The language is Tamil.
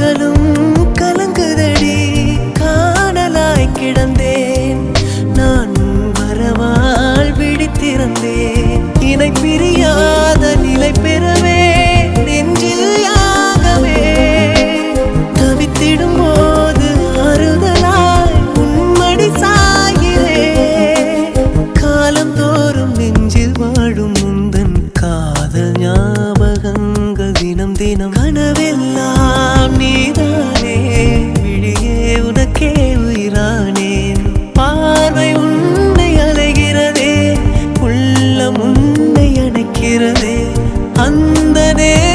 பகலும் கலங்குதடி. காணலாய் கிடந்தேன். நான் வரவால் விழித்திருந்தேன். இணை பிரியாத நிலை பெறவே நெஞ்சு யாகவே. தவித்திடும் தினம் கனவெல்லாம் நீதானே. விழியே உனக்கே உயிரானே. பார்வை உன்னை அலைகிறதே. உள்ளம் உன்னை அணைக்கிறதே. அந்த நேரம்